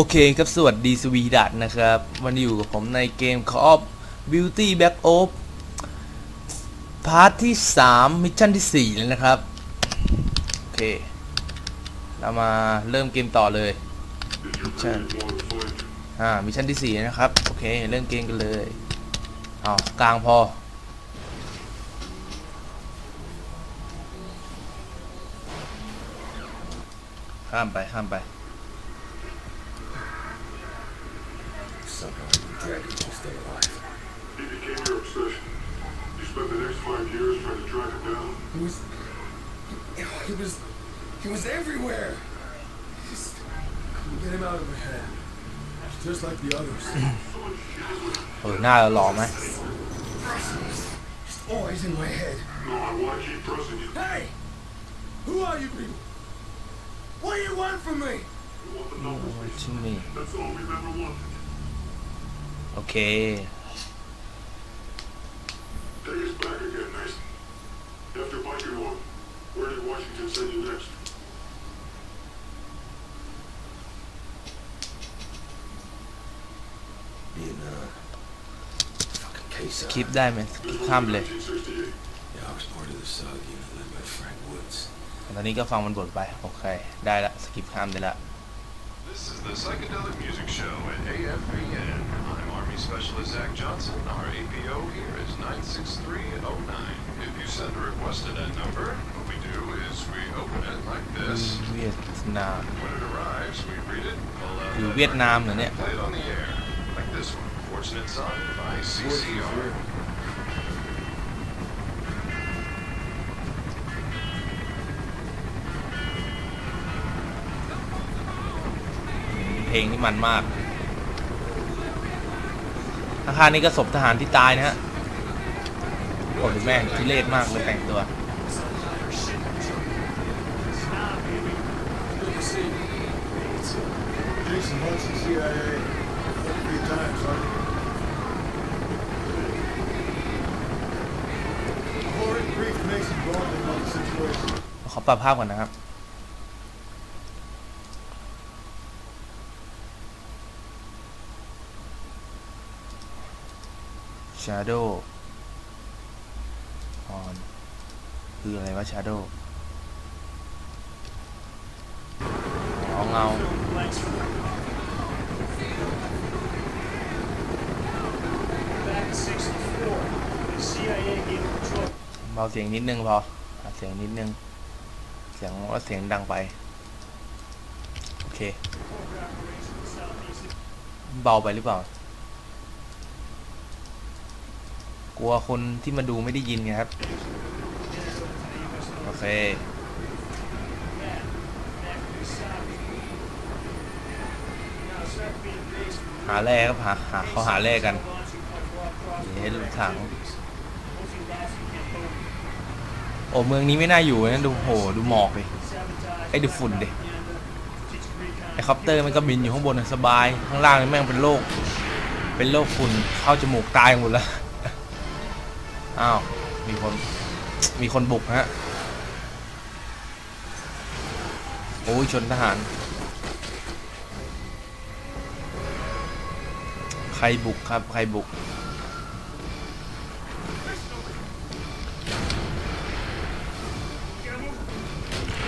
โอเคครับ สวัสดีสวีดัตนะครับ วันนี้อยู่กับผมในเกม Call of Beauty Back Ops พาร์ทที่ 3 มิชชั่นที่ 4 แล้วนะครับ โอเค เรามาเริ่มเกมต่อเลยมิชชั่นอ่ามิชชั่นที่ 4 นะครับ โอเค เริ่มเกมกันเลยเอากลางพอ ข้ามไป ข้ามไป dragon to stay alive. He became your obsession. You spent the next five years trying to track him down. He was. He, was. He was everywhere. Just couldn't get him out of my head. Just like the others. ừ, nào là lò. Just always in my head. No, I want to keep pressing you. Hey! Who are you people? What do you want from me? You want the number, What do? That's all we've ever wanted. โอเค Take us back again, Mason. After Biker One, where did Washington send you next? Vietnam. Fucking case คลิปได้ไหมคลิปข้ามไปเลย 1968. Yeah, I was part of the SOG unit led by Frank Woods. ตอนนี้ก็ฟังมันบทไป โอเค ได้ละสกิปข้ามได้ละ This is the Psychedelic Music Show at AFPN. I'm Army Specialist Zach Johnson. Our APO here is 96309. If you send a request to that number, what we do is we open it like this. เวียดนาม When it arrives, we read it, pull out อยู่ that เวียดนามเหรอเนี่ย play it on the air. Like this one, Fortunate Son by CCR. เพลงนี่มันมาก ข้างนี้ก็ศพทหารที่ตายนะฮะโอ้ดูแม่งทุเรศมากเลยแต่งตัว ขอปรับภาพก่อนนะครับ Shadow on คืออะไรวะ Shadow อ๋อเงาเบาเสียงนิดนึงพอเสียงนิดนึง เสียงว่าเสียงดังไป โอเค เบาไปหรือเปล่า กลัวคนที่มาดูไม่ได้ยินไงครับ โอเค หาแร่ครับหาหาเขาหาแร่กันเห็นถัง โอ้เมืองนี้ไม่น่าอยู่นะดูโหดูหมอกเลยไอ้ดูฝุ่นดิ propaganda, teach recon ไอคอปเตอร์มันก็บินอยู่ข้างบนสบาย ข้างล่างนี่แม่งเป็นโรคเป็นโรคฝุ่นเข้าจมูกตายหมดแล้ว อ้าว มีคน มีคนบุกฮะ โอ้ย ชนทหาร ใครบุกครับ ใครบุก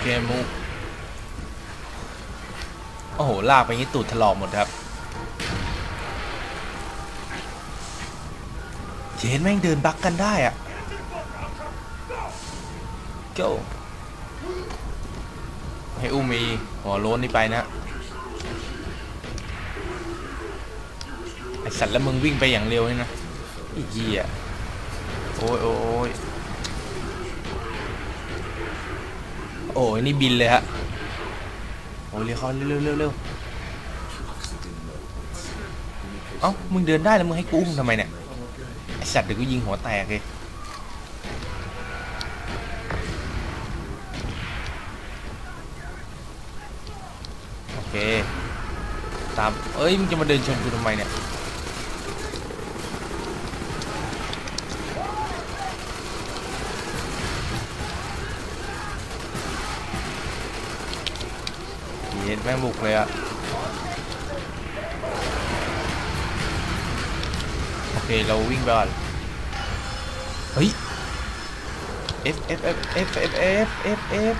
เกมมุกโอ้โห ลากไปงี้ตูดถลอกหมดครับ จนแม่งเดินบักกันได้อะโก้ให้อุ้มมีหัวโล้นนี่ไปนะไอสัตว์แล้วมึงวิ่งไปอย่างเร็วนี่นะไอ้เหี้ยโอ้ยโอ้ยโอ้ยนี่บินเลยฮะโอ้ยเร็วเขาเร็วเร็วเร็วเร็วเอ้ามึงเดินได้แล้วมึงให้กูอุ้มทำไมเนี่ย สัตว์เดี๋ยวกูยิงหัวแตกเลยโอเค ตาม เอ้ยมึงจะมาเดินชนกูทำไมเนี่ย เย็นแม่งบุกเลยอะโอเค เราวิ่งไปก่อน เฮ้ย F F F F F F F F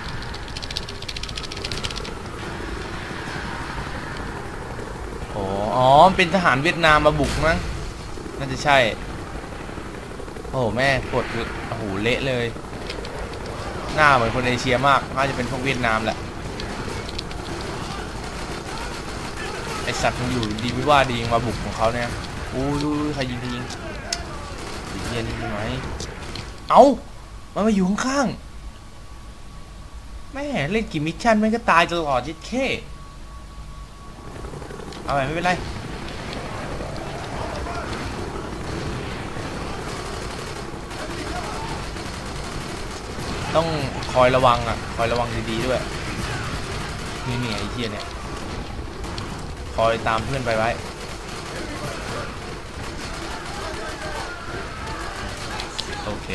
โอ้อ๋อ เป็นทหารเวียดนามมาบุกมั้ง น่าจะใช่ โอ้โหแม่กดโอ้โหเละเลย หน้าเหมือนคนเอเชียมาก น่าจะเป็นพวกเวียดนามแหละ ไอสัตว์มันอยู่ดีไม่ว่าดียังมาบุกของเขาเนี่ยอู้ยอุ้ยใครยิงใครยิงไอ้เฮี ยนี่ใช่ไหมเอ้ามันมาอยู่ข้างๆ แม่เล่นกี่มิชชั่นมันก็ตายตลอดยิดเคเอาไปไม่เป็นไร ต้องคอยระวังอะ คอยระวังดีๆด้วย นี่นี่ไอ้เหี้ยเนี่ย คอยตามเพื่อนไปไว้ เค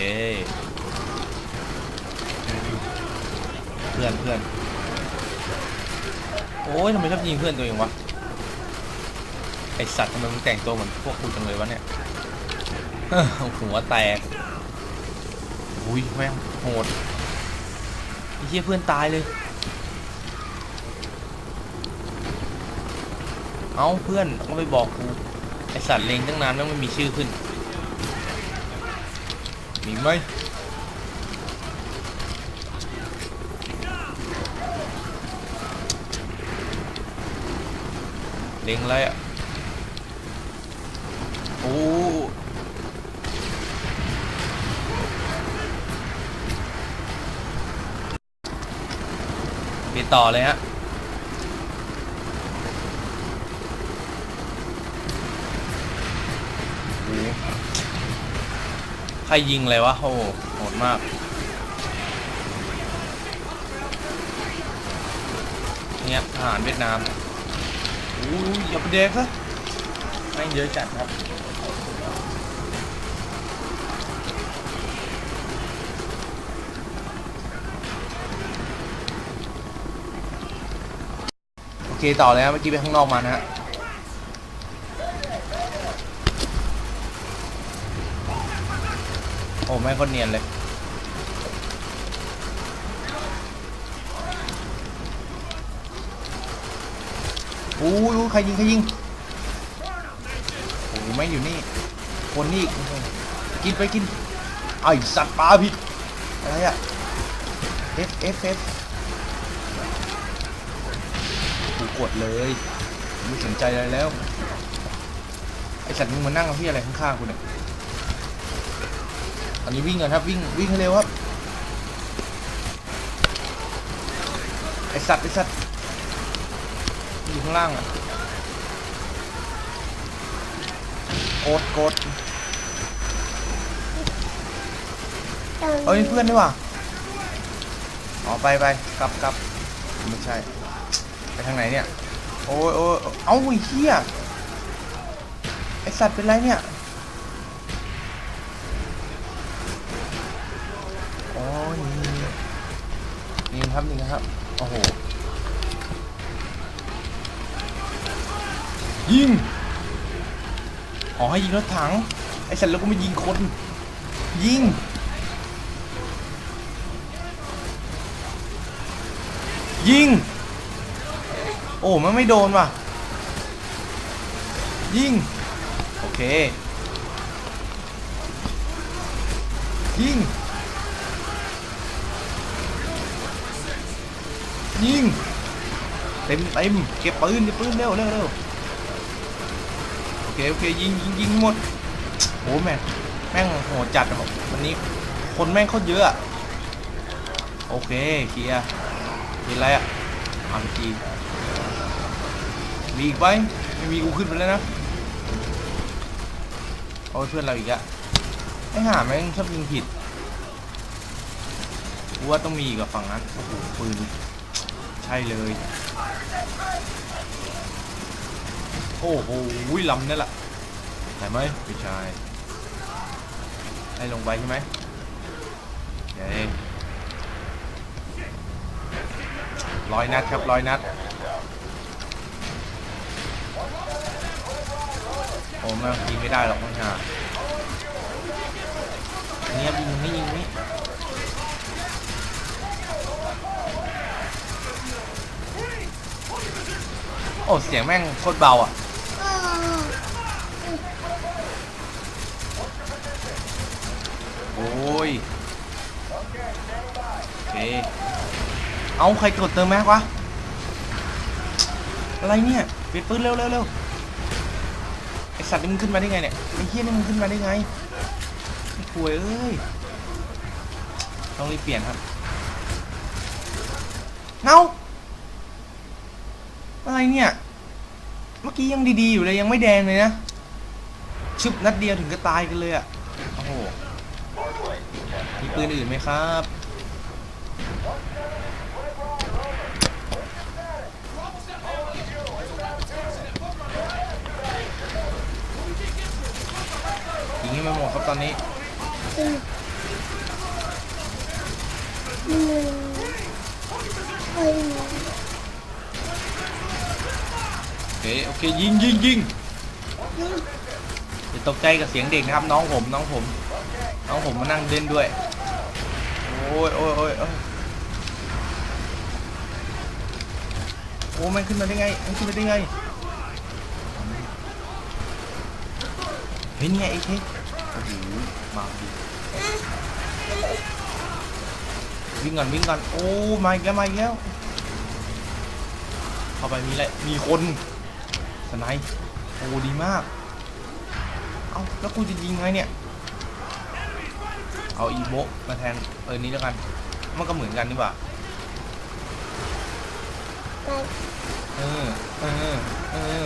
เพื่อนเพื่อนโอ้ยทำไมชอบยิงเพื่อนตัวเองวะ ไอสัตว์ทำไมมึงแต่งตัวเหมือนพวกกูจังเลยวะเนี่ยหัวแตกอุ้ยแม่งโหดไอ้เหี้ยเพื่อนตายเลย เอาเพื่อนก็ไปบอกกูไอสัตว์เลงตั้งนานแม่งไม่มีชื่อขึ้น มีไหมเล็งอะไรอะ โอ้ปิดต่อเลยฮะ ใครยิงเลยวะโอ้โหโหดมากเนี่ยทหารเวียดนามโอ้ยอย่าไปเด็กซะแม่เยอะจัดครับโอเคต่อเลยครับเมื่อกี้ไปข้างนอกมานะฮะ โอ้แม่คนเนียนเลยอู้ยู้ใครยิงใครยิงโอ้โหแม่อยู่นี่ คนนี้กินไปกินไอสัตว์ปลาผิดอะไรอะ F F F กูกดเลยไม่สนใจอะไรแล้วไอสัตว์มึงมานั่งกับพี่อะไรข้างๆกูเนี่ย อนนี้วิ่งกันครับวิ่งวิ่งให้เร็วครับไอสัตว์ไอสัตว์อยู่ข้างล่างอะโกดโกดเอ้ยเพื่อนด้วยว่ะอ๋อไปไปกลับกลับไม่ใช่ ไปทางไหนเนี่ย โอ้ยโอ้ยเอ้าไอ้เหี้ยไอสัตว์เป็นไรเนี่ย โอ้ยนี่ครับนี่นะครับ โอ้โห ยิง อ๋อให้ยิงรถถัง ไอ้สัตว์แล้วก็ไม่ยิงคน ยิง ยิง โอ้มันไม่โดนว่ะ ยิง โอเค ยิง ยิง เต็มเต็มเก็บปืนเก็บปืนเร็วเร็วเร็วโอเคโอเคยิงยิงยิงหมดโอ้แม่งแม่งโหดจัดอะวันนี้คนแม่งเขาเยอะโอเคเคลียร์มีอะไรอะอาร์พีมีอีกไหมไม่มีกูขึ้นไปแล้วนะโอ้ยเพื่อนเราอีกอะไอ้ห่าแม่งชอบยิงผิดกูว่าต้องมีกับฝั่งนั้นโอ้โหปืน ใช่เลย โอ้โหลำนี่แหละใช่ไหมไม่ใช่ให้ลงไปใช่ไหมโอเคร้อยนัดครับร้อยนัดโอ้แม่งยิงไม่ได้หรอกมั้งฮะเงียยิงนี่ยิงนี่ โอ้เสียงแม่งโคตรเบาอะโอ้ยโอเคเอาใครกดเติมแม็กวะอะไรเนี่ยปลี่ยนปืนเร็วเร็วเร็วไอสัตว์นี่มึงขึ้นมาได้ไงเนี่ยไอเฮี้ยนี่มึงขึ้นมาได้ไงป่วยเอ้ยต้องรีบเปลี่ยนครับเงา อะไรเนี่ย เมื่อกี้ยังดีๆอยู่เลยยังไม่แดงเลยนะ ชึบนัดเดียวถึงก็ตายกันเลยอะโอ้โห มีปืนอื่นไหมครับ ยิงให้มันหมดครับตอนนี้โอเค โอเคยิงยิงยิงอย่าตกใจกับเสียงเด็กนะครับ น้องผมน้องผม น้องผมมานั่งเล่นด้วย โอ้ยโอ้ยโอ้ยโอ้ยโอ้มันขึ้นมาได้ไงมันขึ้นมาได้ไงเฮ้ยเนี่ยไอ้เค้กโอ้โหมาดิวิ่งก่อนวิ่งก่อนโอ้มาอีกแล้วมาอีกแล้วเข้าไปมีอะไรมีคน สไนป์โอ้ดีมาก เอ้าแล้วกูจะยิงไงเนี่ย เอาอีโบะมาแทนเออนี้แล้วกัน มันก็เหมือนกันนี่หว่าเออเออเออ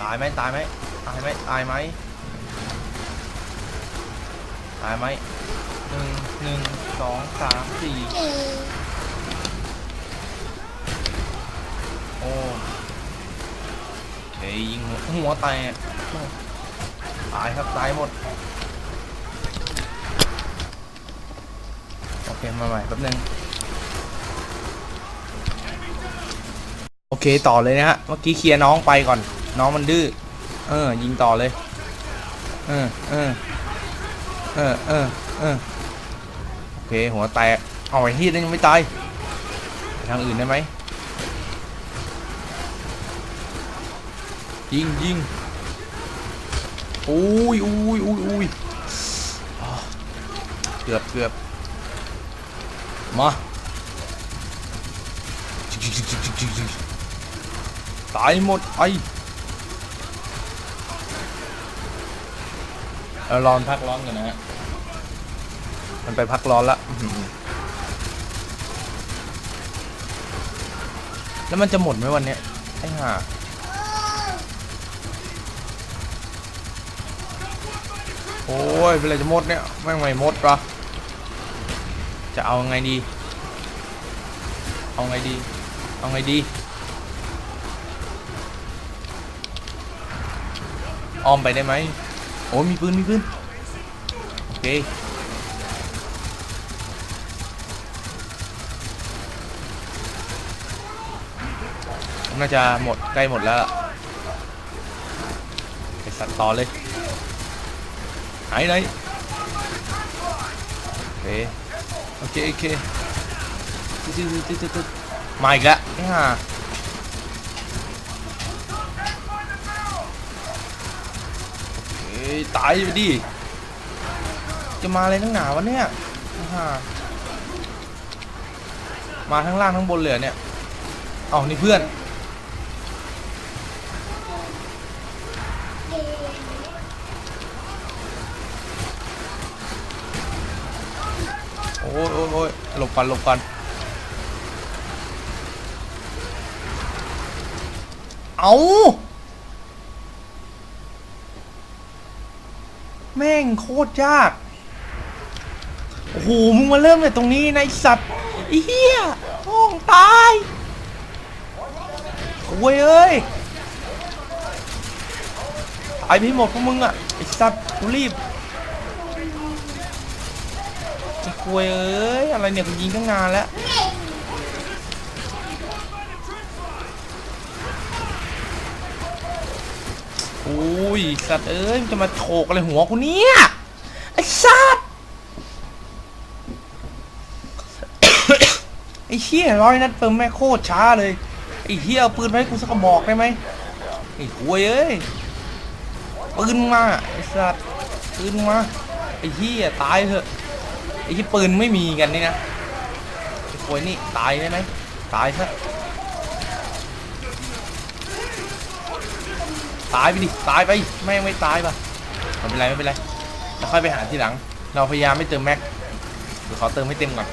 ตายไหมตายไหมตายไหมตายไหมตายไหมหนึ่งหนึ่งสองสามสี่โอ้เฮ้ยยิงหัวหัวแตกตายครับตายหมด โอเคมาใหม่แป๊บนึง โอเคต่อเลยนะฮะ เมื่อกี้เคลียร์น้องไปก่อน น้องมันดื้อ เออ ยิงต่อเลย เออ เออ เออ เออ เออ โอเค หัวแตก เอาไอ้ที่นั่นยังไม่ตาย ทางอื่นได้ไหม ยิงยิงอุ้ยอุ้ยอุ้ยอุ้ยอ่าเกือบเกือบมาตายหมดไอเรารอนพักร้อนกันนะฮะมันไปพักร้อนละอื้อหือแล้วมันจะหมดไหมวันเนี้ยไอ้ห่า อ้ยเป็นไรจะหมดเนี่ยแม่ไม่หมดปะจะเอาไงดี เอาไงดี เอาไงดี อ้อมไปได้ไหมโอ้มีปืนมีปืนโอเคน่าจะหมดใกล้หมดแล้วไปสัตว์ต่อเลย ไหนไหนโอเคโอเคโอเคมาอีกแล้วไอ้ห่าเฮ้ยตายไปดิ จะมาอะไรนักหนาวะเนี่ยไอ้ห่ามาทั้งล่างทั้งบนเลยเนี่ย เอ้านี่เพื่อน โอ้ยโอ้ยโอ้ยหลบก่อนหลบก่อนเอาแม่งโคตรยาก โอ้โห มึงมาเริ่มเลยตรงนี้ในะไอ้สัตว์อ้เหี้ยห้องตายโอ้ยเอ้ยไปให้หมดพวกมึงอะไอสัตว์กูรีบ ไอ้ควยเอ้ย อะไรเนี่ยกูยิงตั้งนานแล้วโอ้อ้ย สัตว์เอ้ยมันจะมาโฉกอะไรหัวกูเนี่ย ไอ้สัตว์ ไอ้เหี้ยร้อยนัดเติมแม่โคตรช้าเลย ไอ้เหี้ยเอาปืนมาให้กูสักกระบอกได้ไหมไอ้หวยเอ้ย ปืนมา ไอ้สัตว์ ปืนมา ไอ้เหี้ยตายเถอะ อ้ที่ปืนไม่มีกันนี่นะไอ้หวยนี่ตายได้ไหมตายซะตายไปดิตายไปแม่ไม่ตายปะไม่เป็นไรไม่เป็นไรเราค่อยไปหาทีหลัง เราพยายามไม่เติมแม็กเดี๋ยวขอเติมให้เต็มก่อน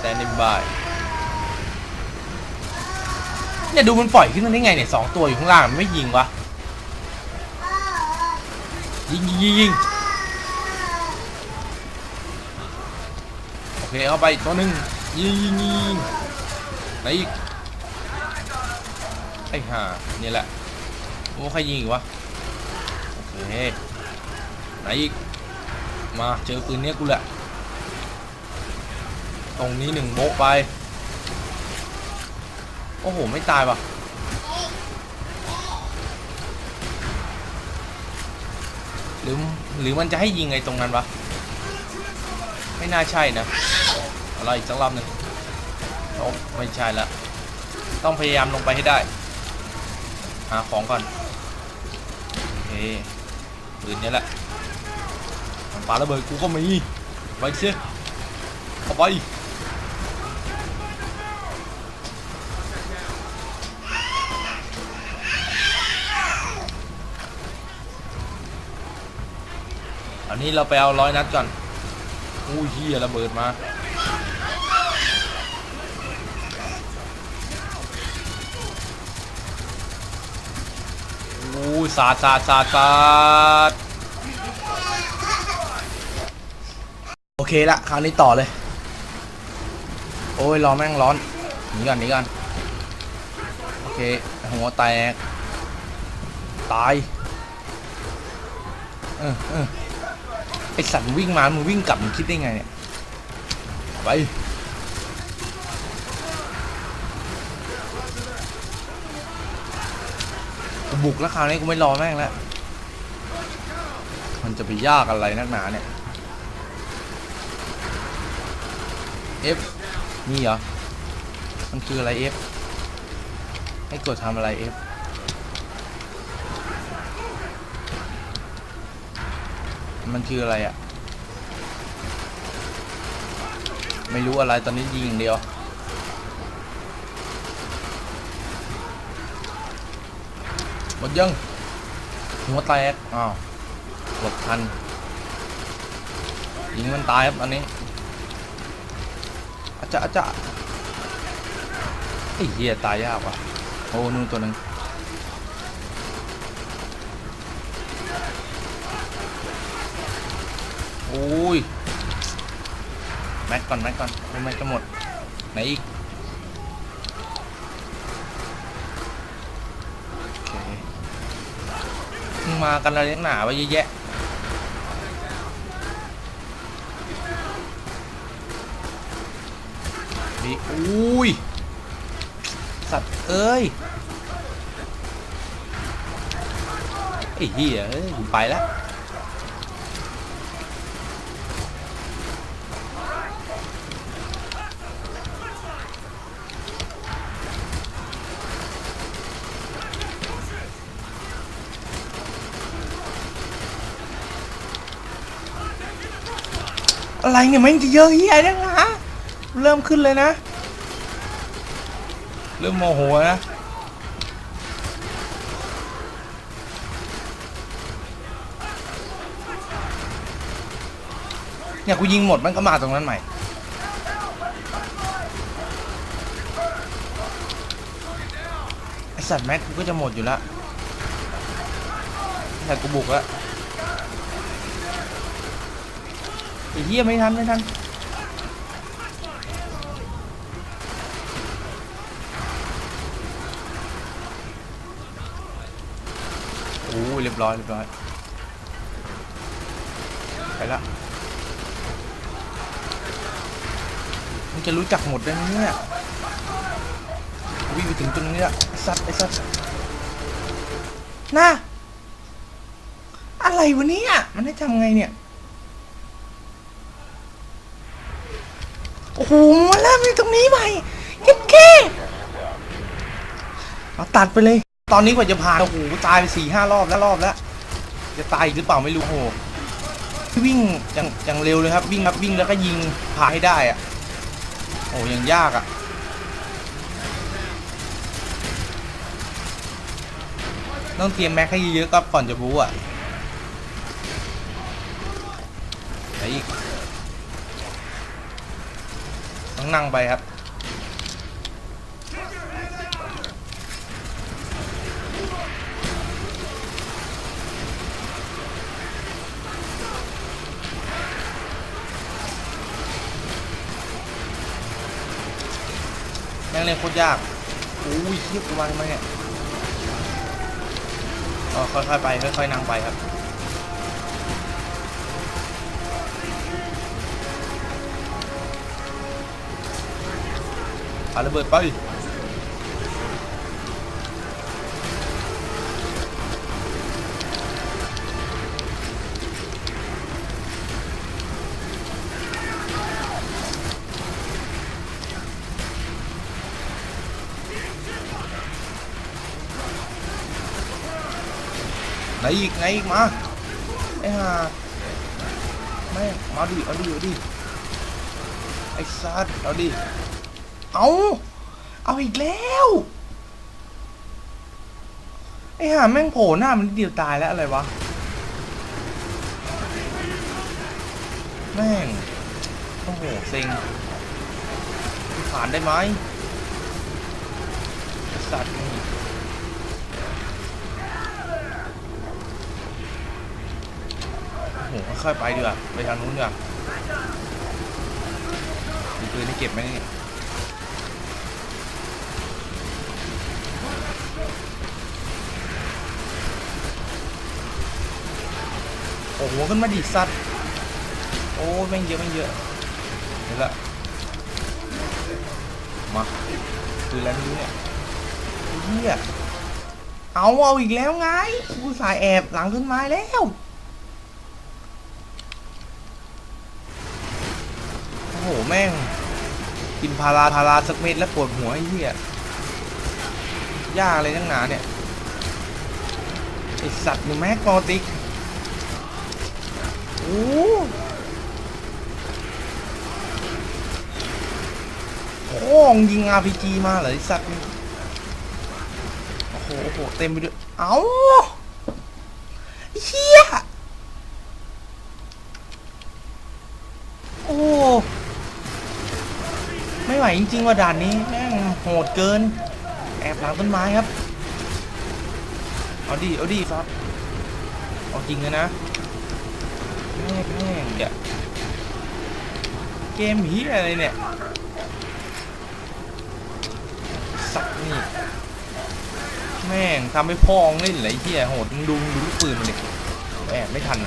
standing by เนี่ยดูมันปล่อยขึ้นมาได้ไงเนี่ยสองตัวอยู่ข้างล่างมันไม่ยิงวะยิงยิงยิง เคเอาไปอีกตัวหนึ่งยิงยิงยิงไหนอีกไอ้ห่านี่แหละโอ้ใครยิงอีกวะโอเคไหนอีกมาเจอปืนเนี้ยกูแหละตรงนี้หนึ่งโบกไปโอ้โหไม่ตายว่ะหรือหรือมันจะให้ยิงไอ้ตรงนั้นวะ ไม่น่าใช่นะอาเรอีกสักรอบหนึ่งโอ้ไม่ใช่ละต้องพยายามลงไปให้ได้ หาของก่อนโอเคปืนนี้แหละมันปาระเบิดกูก็มีไปเชียเอาไปอันนี้เราไปเอาร้อยนัดก่อน อู้ยเฮียระเบิดมาอู้ยสาดสาดสาดสาดโอเคละคราวนี้ต่อเลย โอ้ยรอแม่งร้อนหนีก่อนหนีก่อนโอเคหัวแตกตายเออเออ ไอสัตว์วิ่งมา มึงวิ่งกลับมึงคิดได้ไงเนี่ยไปกูบุกแล้วคราวนี้กูไม่รอแม่งแล้ว มันจะไปยากอะไรนักหนาเนี่ย F นี่เหรอ มันคืออะไร F ให้กดทำอะไร F มันคืออะไรอะ่ะ ไม่รู้อะไรตอนนี้ยิงอย่างเดียว หมดยัง หัวแตก อ้าวหลบทัน ยิงมันตายครับอันนี้อาจจะอาจจะไอ้เหี้ยตายยากว่ะ โอ้นู่นตัวหนึ่ง อ้ยแม็กก่อนแม็กก่อนแม็กจะหมดไหนอีกมากันอะไรหนาไว้เยอะแยะดีอุ้ย สัตว์เอ้ยไอ้เหี้ยเอ้ยกูไปแล้ว อะไรเนี่ยมันจะเยอะเฮียนังนะเริ่มขึ้นเลยนะ เริ่มโมโหนะเนี่ยกูยิงหมดมันก็มาตรงนั้นใหม่ไอสัตว์แม็กกูก็จะหมดอยู่แล้วแต่กูบุกแล้วไอ้เหี้ยไม่ทันไม่ทันโอ้เรียบร้อยเรียบร้อยไปละมันจะรู้จักหมดได้ไหมเนี่ยวิ่งไปถึงตรงนี้ละสัตว์ไอ้สัตว์นะอะไรวะเนี่ยมันให้ทำไงเนี่ย โหมาเริ่มอยู่ตรงนี้ใหม่เก็บแค่เอาตัดไปเลย ตอนนี้กว่าจะผ่านโอ้โหตายไปสี่ห้ารอบแล้วรอบแล้ว จะตายอีกหรือเปล่าไม่รู้โหวิ่งอย่างอย่างเร็วเลยครับ วิ่งครับวิ่งแล้วก็ยิงผ่านให้ได้อะโอ้ยังยากอะต้องเตรียมแม็กให้เยอะๆก็ก่อนจะบู๊อะไหนอีกต้ นั่งไปครับ แม่งเล่นโคตรยากอุ้ยเทียบกูมาทำไมเนี่ยอ๋อค่อยๆไปค่อยๆนั่งไปครับาระเบิดไปไหนอีกไหนอีกมาไอ้ห่าแม่มาดิเอาดิเอาดิไอ้ซัดเอาดิ เอา เอาอีกแล้ว ไอ้ห่าแม่งโผล่หน้ามันนิดเดียวตายแล้วอะไรวะ แม่ง โอ้โหเซ็งผ่านได้ไหมสัตว์นี่โหค่อยๆไปดีกว่าไปทางนู้นดีกว่ามีปืนให้เก็บไหมนี่ โอ้โหขึ้นมาดิสัตว์โอ้แม่งเยอะแม่งเยอะเดี๋ยวละมาปืนอะไรไม่รู้เนี่ยเฮียเอาเอาอีกแล้วไงกูสายแอบหลังต้นไม้แล้วโอ้โหแม่งกินพาราพาราสักเม็ดแล้วปวดหัวไอ้เหี้ยยากเลยทั้งหนาเนี่ยไอสัตว์นี่แม็กกอติก โอ้โค้งยิง RPG มาเหรอไอสัตว์โอ้โหโอ้โห เต็มไปด้วย เอ้าเหี้ยโอ้ ไม่ไหวจริง ๆ ว่าด่านนี้ แม่งโหดเกิน แอบหลังต้นไม้ครับ เอาดิ เอาดิซับ เอาจริงเลยนะ แม่งแม่เดี๋ยเกมเฮียอะไรเนี่ย สักนี่ แม่งทำให้พองเล่นไอ้เฮียโหดมึงดูมึงดูลูกปืนมันดิแอบไม่ทัน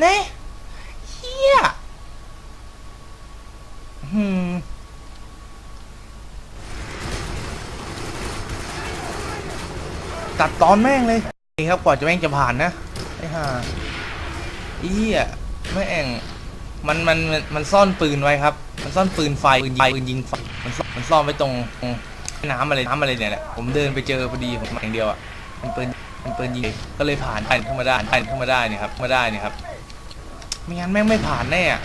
เน่เฮียหืม ตัดตอนแม่งเลยนี่ครับกว่าจะแม่งจะผ่านนะไอ้ห่าไอ้เฮียแม่งมันมันมันซ่อนปืนไว้ครับ มันซ่อนปืนไฟปืนยิงปืนยิงไฟมันซ่อนมันซ่อนไว้ตรงน้ำอะไรน้ำอะไรเนี่ยแหละผมเดินไปเจอพอดีผมอย่างเดียวอะมันปืนมันปืนยิงก็เลยผ่านผ่านเข้ามาได้ผ่านเข้ามาได้เนี่ยครับมาได้เนี่ยครับไม่งั้นแม่งไม่ผ่านแน่อะ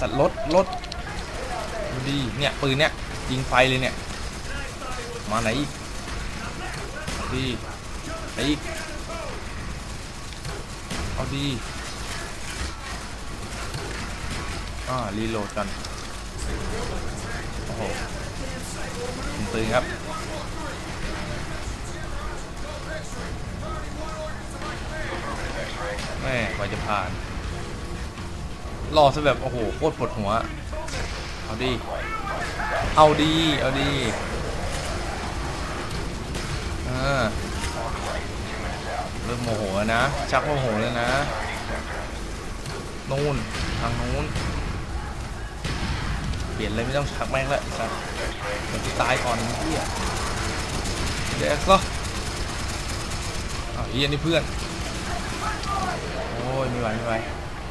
สัตว์รถรถดีเนี่ยปืนเนี่ย ยิงไฟเลยเนี่ย มาไหนอีกดีไหนอีกเอาดีอ่ารีโหลดกันโอ้โหยิงปืนครับแม่กว่าจะผ่าน รอซะแบบ โอ้โหโคตรปวดหัว เอาดี เอาดี เอาดีอ่าเริ่มโมโหแล้วนะ ชักโมโหแล้วนะ นู่น ทางนู้น เปลี่ยนเลยไม่ต้องชักแม่งแล้วไอ้สัสเดี๋ยวกูตายก่อนเฮียเดี๋ยวก็อ้าวเฮียนี่เพื่อน โอ้ยไม่ไหวไม่ไหว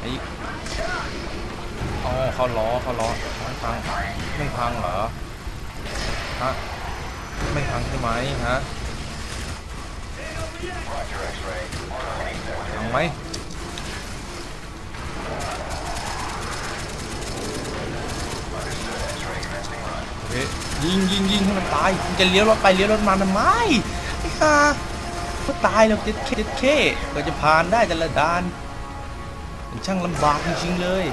ไอ้ อ๋อเขาล้อเขาล้อไม่พังไม่พังเหรอฮะไม่พังใช่ไหมฮะพังไหมยิงยิงยิงให้มันตายมันจะเลี้ยวรถไปเลี้ยวรถมาทำไมไอ้ห่าก็ตายแล้วเจ็ดเคเจ็ดเคก็จะผ่านได้แต่ละด่านมันช่างลำบากจริงๆเลย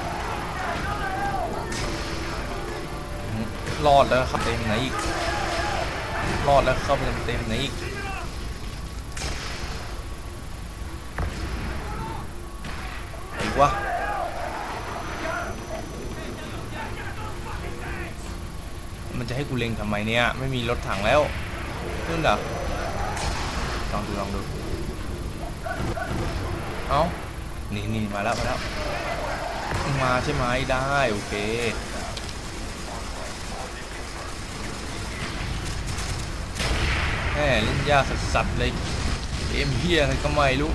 รอดแล้วครับเต็มไหนอีก รอดแล้วเข้าไปเต็มไหนอีกอีกวะมันจะให้กูเล็งทำไมเนี่ย ไม่มีรถถังแล้วขึ้นเหรอลองดูลองดู เอ้านี่นี่มาแล้วมาแล้ว มาใช่ไหมได้ โอเค แม่เล่นยากสัสๆเลยเกมเฮียอะไรก็ไม่รู้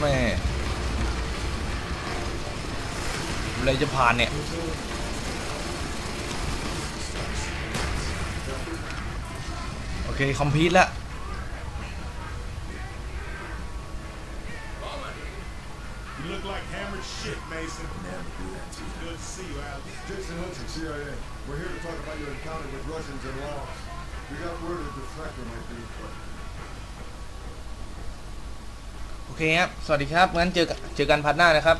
แม่อะไรจะผ่านเนี่ยโอเคคอมพิวต์แล้ว โอเคครับ สวัสดีครับ งั้นเจอกันเจอกันพัดหน้านะครับ